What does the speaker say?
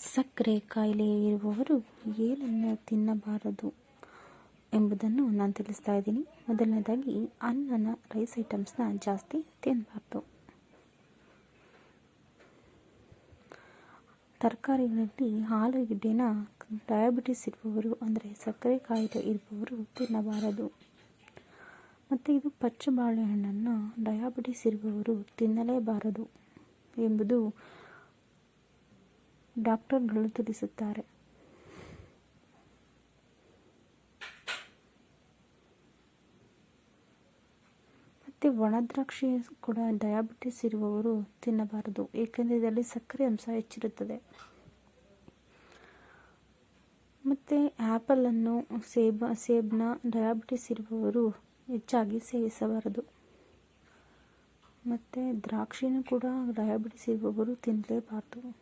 ಸಕ್ಕರೆ ಕಾಯಿಲೆ ಇರುವವರು ಏನನ್ನು ತಿನ್ನಬಾರದು ಎಂಬುದನ್ನು ನಾನು ತಿಳಿಸ್ತಾ ಇದ್ದೀನಿ. ಮೊದಲನೇದಾಗಿ, ಅನ್ನನ ರೈಸ್ ಐಟಮ್ಸ್ನ ಜಾಸ್ತಿ ತಿನ್ನಬಾರ್ದು ತರಕಾರಿಗಳಲ್ಲಿ ಆಲೂಗೆಡ್ಡೆನ ಡಯಾಬಿಟಿಸ್ ಇರುವವರು, ಅಂದರೆ ಸಕ್ಕರೆ ಕಾಯಿಲೆ ಇರುವವರು ತಿನ್ನಬಾರದು. ಮತ್ತು ಇದು ಪಚ್ಚ ಬಾಳೆಹಣ್ಣನ್ನು ಡಯಾಬಿಟಿಸ್ ಇರುವವರು ತಿನ್ನಲೇಬಾರದು ಎಂಬುದು ಡಾಕ್ಟರ್ಗಳು ತಿಳಿಸುತ್ತಾರೆ ಮತ್ತು ಒಣದ್ರಾಕ್ಷಿ ಕೂಡ ಡಯಾಬಿಟಿಸ್ ಇರುವವರು ತಿನ್ನಬಾರದು, ಏಕೆಂದರೆ ಇದರಲ್ಲಿ ಸಕ್ಕರೆ ಅಂಶ ಹೆಚ್ಚಿರುತ್ತದೆ. ಮತ್ತು ಆ್ಯಪಲನ್ನು ಸೇಬ ಸೇಬನ್ನ ಡಯಾಬಿಟಿಸ್ ಇರುವವರು ಹೆಚ್ಚಾಗಿ ಸೇವಿಸಬಾರದು. ಮತ್ತು ದ್ರಾಕ್ಷಿನೂ ಕೂಡ ಡಯಾಬಿಟಿಸ್ ಇರುವವರು ತಿನ್ನಲೇಬಾರ್ದು.